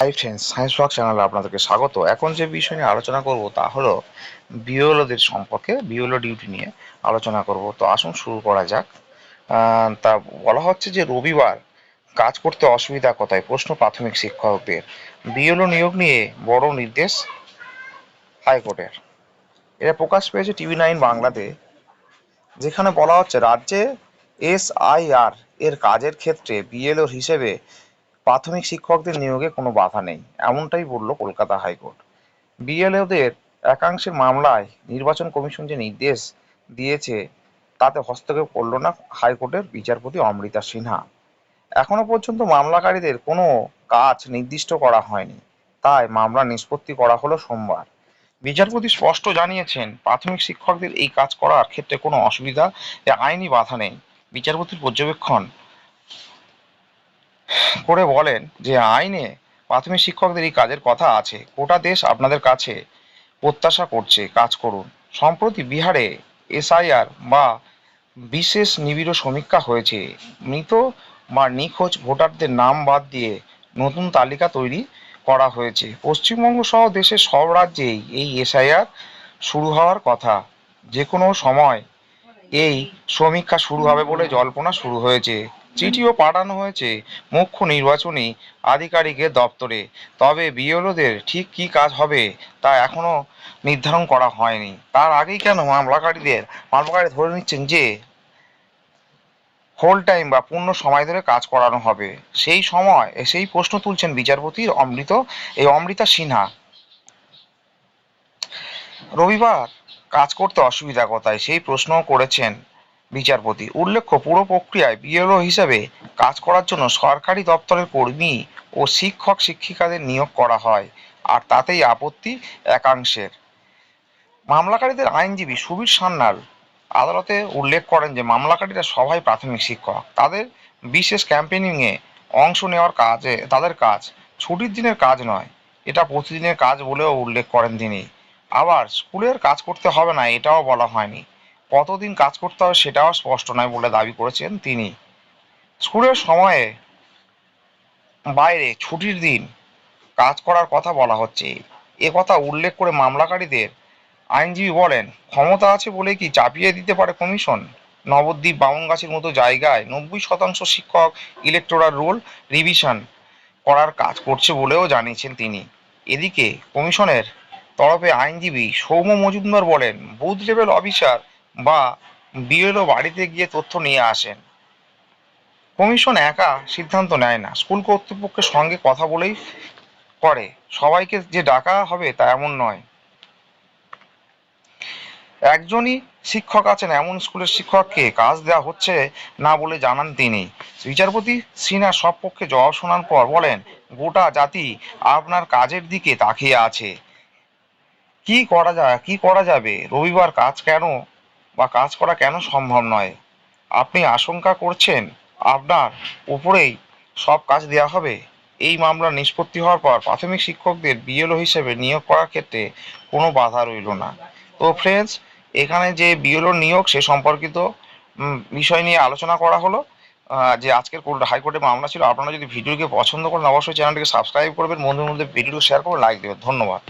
Hi friends science blog চ্যানেলে আপনাদেরকে স্বাগত। এখন যে বিষয় নিয়ে আলোচনা করব তা হলো বিওলোদের সম্পর্কে বিওলো ডিউটি নিয়ে আলোচনা করব। তো আসুন শুরু করা যাক। তা বলা হচ্ছে যে রবিবার কাজ করতে অসুবিধা কোথায়? প্রশ্ন প্রাথমিক শিক্ষকদের। বিওলো নিয়োগ নিয়ে বড় নির্দেশ হাইকোর্টের। এটা প্রকাশ পেয়েছে টিভি নাইন বাংলাতে, যেখানে বলা হচ্ছে রাজ্যে এসআইআর এর কাজের ক্ষেত্রে বিএলও হিসেবে প্রাথমিক শিক্ষকদের নিয়োগে কোনো বাধা নেই, এমনটাই বলল কলকাতা হাইকোর্ট। বিএলওদের একাংশের মামলায় নির্বাচন কমিশন যে নির্দেশ দিয়েছে, তাতে হস্তক্ষেপ করল না হাইকোর্টের বিচারপতি অমৃতা সিনহা। এখনও পর্যন্ত মামলাকারীদের কোনো কাজ নির্দিষ্ট করা হয়নি, তাই মামলা নিষ্পত্তি করা হলো সোমবার। বিচারপতি স্পষ্ট জানিয়েছেন, প্রাথমিক শিক্ষকদের এই কাজ করার ক্ষেত্রে কোনো অসুবিধা, আইনি বাধা নেই। বিচারপতির পর্যবেক্ষণ করে বলেন যে আইনে প্রাথমিক শিক্ষকদের এই কাজের কথা আছে। গোটা দেশ আপনাদের কাছে প্রত্যাশা করছে, কাজ করুন। সম্প্রতি বিহারে এসআইআর বা বিশেষ নিবিড় সমীক্ষা হয়েছে। মৃত বা নিখোঁজ ভোটারদের নাম বাদ দিয়ে নতুন তালিকা তৈরি করা হয়েছে। পশ্চিমবঙ্গ সহ দেশের সব রাজ্যেই এই এসআইআর শুরু হওয়ার কথা। যে কোনো সময় এই সমীক্ষা শুরু হবে বলে জল্পনা শুরু হয়েছে। চিঠিও পাঠানো হয়েছে মুখ্য নির্বাচনী আধিকারিকের দপ্তরে। তবে বিএলওদের ঠিক কী কাজ হবে তা এখনও নির্ধারণ করা হয়নি। তার আগেই কেন মামলাকারীদের মামলাকারী ধরে নিচ্ছেন যে হোল টাইম বা পূর্ণ সময় ধরে কাজ করানো হবে? সেই সময় সেই প্রশ্ন তুলছেন বিচারপতি অমৃত, এই অমৃতা সিনহা। রবিবার কাজ করতে অসুবিধা কোথায়? সেই প্রশ্নও করেছেন বিচারপতি। উল্লেখ্য, পুরো প্রক্রিয়ায় বিএলও হিসেবে কাজ করার জন্য সরকারি দপ্তরের কর্মী ও শিক্ষক শিক্ষিকাদের নিয়োগ করা হয়, আর তাতেই আপত্তি একাংশের। মামলাকারীদের আইনজীবী সুবীর সান্যাল আদালতে উল্লেখ করেন যে, মামলাকারীরা সবাই প্রাথমিক শিক্ষক। তাদের বিশেষ ক্যাম্পেনিংয়ে অংশ নেওয়ার কাজে, তাদের কাজ ছুটির দিনের কাজ নয়, এটা প্রতিদিনের কাজ বলেও উল্লেখ করেন তিনি। আবার, স্কুলের কাজ করতে হবে না, এটাও বলা হয়নি। কতদিন কাজ করতে হবে সেটাও স্পষ্ট নয় বলে দাবি করেছেন তিনি। স্কুলের সময়ে বাইরে ছুটির দিন কাজ করার কথা বলা হচ্ছে। এ কথা উল্লেখ করে মামলাকারীদের আইনজীবী বলেন, ক্ষমতা আছে বলে কি চাপিয়ে দিতে পারে কমিশন? নবদ্বীপ বামনগাছির মতো জায়গায় নব্বই শতাংশ শিক্ষক ইলেকটোরাল রোল রিভিশন করার কাজ করছে বলেও জানিয়েছেন তিনি। এদিকে কমিশনের তরফে আইনজীবী সৌম্য মজুমদার বলেন বুথ লেভেল অফিসার বা বিএলও বাড়িতে গিয়ে তথ্য নিয়ে আসেন। কমিশন একা সিদ্ধান্ত নেয় না। স্কুল কর্তৃপক্ষের সঙ্গে কথা বলেই করে। সবাইকে যে ডাকা হবে তা এমন নয়। একজনই শিক্ষক আছেন, এমন স্কুলের শিক্ষককে কাজ দেওয়া হচ্ছে না বলে জানান তিনি। বিচারপতি সিনহা সব পক্ষে জবাব শোনার পর বলেন, গোটা জাতি আপনার কাজের দিকে তাকিয়ে আছে। কি করা যায়, কি করা যাবে? রবিবার কাজ কেন বা কাজ করা কেন সম্ভব নয়? আপনি আশঙ্কা করছেন আপনার উপরেই সব কাজ দেওয়া হবে? এই মামলা নিষ্পত্তি হওয়ার পর প্রাথমিক শিক্ষকদের বিএলও হিসেবে নিয়োগ করার ক্ষেত্রে কোনো বাধা রইল না। তো ফ্রেন্ডস এখানে যে বিএলও নিয়োগ সে সম্পর্কিত বিষয় নিয়ে আলোচনা করা হলো। যে আজকের কোর্ট, হাইকোর্টে মামলা ছিল, আপনারা যদি ভিডিওকে পছন্দ করেন, অবশ্যই চ্যানেলটিকে সাবস্ক্রাইব করবেন। বন্ধুর মধ্যে ভিডিও শেয়ার করে লাইক দেবেন। ধন্যবাদ।